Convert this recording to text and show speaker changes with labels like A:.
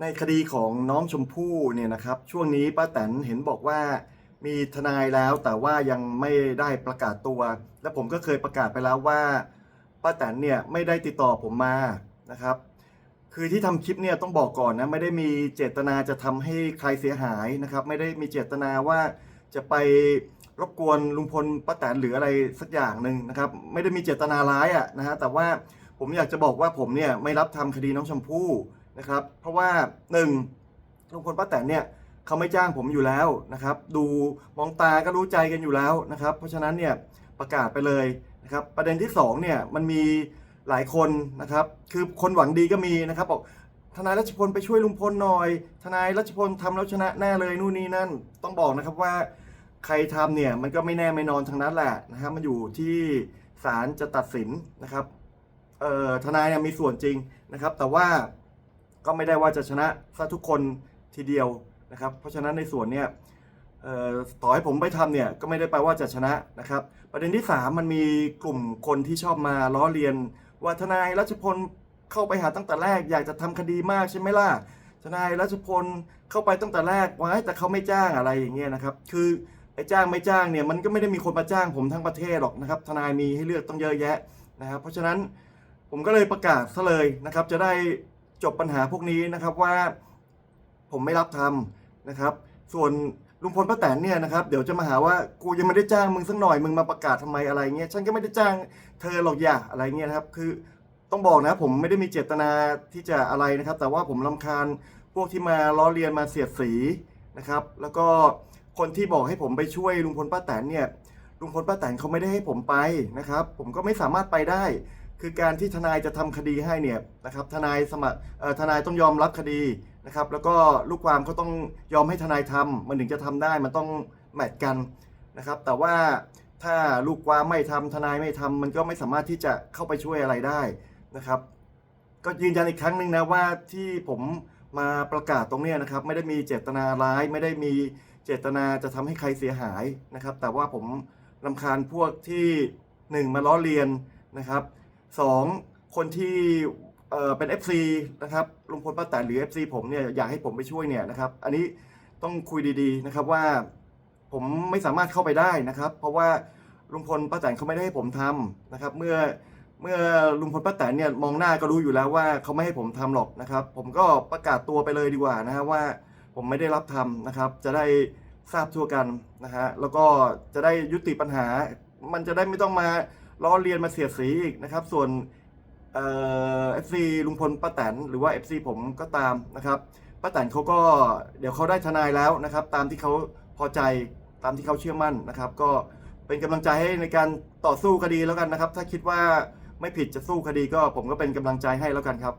A: ในคดีของน้องชมพู่เนี่ยนะครับ ช่วงนี้ป้าแตนเห็นบอกว่ามีทนายแล้วแต่ว่ายังไม่ได้ประกาศตัว และผมก็เคยประกาศไปแล้วว่าป้าแตนเนี่ยไม่ได้ติดต่อผมมานะครับ คือที่ทำคลิปเนี่ยต้องบอกก่อนนะไม่ได้มีเจตนาจะทำให้ใครเสียหายนะครับ ไม่ได้มีเจตนาว่าจะไปรบกวนลุงพลป้าแตนหรืออะไรสักอย่างหนึ่งนะครับ ไม่ได้มีเจตนาร้ายอะ่ะนะฮะแต่ว่าผมอยากจะบอกว่าผมเนี่ยไม่รับทำคดีน้องชมพู่ นะครับ เพราะว่าหนึ่งลุงพลป้าแตนเนี่ยเขาไม่จ้างผมอยู่แล้วนะครับ ดูมองตาก็รู้ใจกันอยู่แล้วนะครับ เพราะฉะนั้นเนี่ยประกาศไปเลยนะครับ ประเด็นที่สองเนี่ยมันมีหลายคนนะครับ คือคนหวังดีก็มีนะครับบอกทนายรัชพลไปช่วยลุงพลหน่อย ทนายรัชพลทำแล้วชนะแน่เลยนู่นนี่นั่น ต้องบอกนะครับว่าใครทำเนี่ยมันก็ไม่แน่ไม่นอนทั้งนั้นแหละนะครับมันอยู่ที่ศาลจะตัดสินนะครับเอ่อทนายเนี่ยมีส่วนจริงนะครับ แต่ว่า ก็ไม่ได้ว่าจะชนะซะทุกคนทีเดียวนะครับ เพราะฉะนั้นในส่วนเนี่ยต่อให้ผมไปทำเนี่ยก็ไม่ได้แปลว่าจะชนะนะครับ ประเด็นที่สามมันมีกลุ่มคนที่ชอบมาล้อเลียน ว่าทนายรัชพลเข้าไปหาตั้งแต่แรก อยากจะทำคดีมากใช่ไหมล่ะทนายรัชพลเข้าไปตั้งแต่แรกไว้แต่เขาไม่จ้างอะไรอย่างเงี้ยนะครับ คือไอ้จ้างไม่จ้างเนี่ยมันก็ไม่ได้มีคนมาจ้างผมทั้งประเทศหรอกนะครับ ทนายมีให้เลือกต้องเยอะแยะนะครับ เพราะฉะนั้นผมก็เลยประกาศซะเลยนะครับจะได้ จบปัญหาพวกนี้นะครับว่าผมไม่รับทำนะครับ ส่วนลุงพลป้าแตนเนี่ยนะครับเดี๋ยวจะมาหาว่ากูยังไม่ได้จ้างมึงสักหน่อยมึงมาประกาศทำไมอะไรเงี้ยฉันก็ไม่ได้จ้างเธอหรอกอย่าอะไรเงี้ยนะครับ คือต้องบอกนะผมไม่ได้มีเจตนาที่จะอะไรนะครับ แต่ว่าผมลำคาญพวกที่มาล้อเลียนมาเสียดสีนะครับ แล้วก็คนที่บอกให้ผมไปช่วยลุงพลป้าแตนเนี่ยลุงพลป้าแตนเขาไม่ได้ให้ผมไปนะครับ ผมก็ไม่สามารถไปได้ คือการที่ทนายจะทำคดีให้เนี่ยนะครับทนายสมัครทนายต้องยอมรับคดีนะครับแล้วก็ลูกความเขาต้องยอมให้ทนายทำมันถึงจะทำได้มันต้องแมทกันนะครับแต่ว่าถ้าลูกความไม่ทำทนายไม่ทำมันก็ไม่สามารถที่จะเข้าไปช่วยอะไรได้นะครับ ก็ยืนยันอีกครั้งหนึ่งนะว่าที่ผมมาประกาศตรงนี้นะครับ ไม่ได้มีเจตนาร้าย ไม่ได้มีเจตนาจะทำให้ใครเสียหายนะครับ แต่ว่าผมรำคาญพวกที่หนึ่งมาล้อเลียนนะครับ สองคนที่เอ่อเป็น FC นะครับลุงพลป้าแตนหรือ FC ผมเนี่ยอยากให้ผมไปช่วยเนี่ยนะครับ อันนี้ต้องคุยดีๆนะครับว่าผมไม่สามารถเข้าไปได้นะครับ เพราะว่าลุงพลป้าแตนเขาไม่ได้ให้ผมทำนะครับ เมื่อเมื่อลุงพลป้าแตนเนี่ยมองหน้าก็รู้อยู่แล้วว่าเขาไม่ให้ผมทำหรอกนะครับ ผมก็ประกาศตัวไปเลยดีกว่านะฮะว่าผมไม่ได้รับทำนะครับ จะได้ทราบทั่วกันนะฮะแล้วก็จะได้ยุติปัญหา มันจะได้ไม่ต้องมา ล้อเลียนมาเสียดสีอีกนะครับ ส่วนเอฟซีลุงพลป้าแตนหรือว่า FC ผมก็ตามนะครับป้าแตนเขาก็เดี๋ยวเขาได้ทนายแล้วนะครับ ตามที่เขาพอใจตามที่เขาเชื่อมั่นนะครับ ก็เป็นกำลังใจให้ในการต่อสู้คดีแล้วกันนะครับ ถ้าคิดว่าไม่ผิดจะสู้คดีก็ผมก็เป็นกำลังใจให้แล้วกันครับ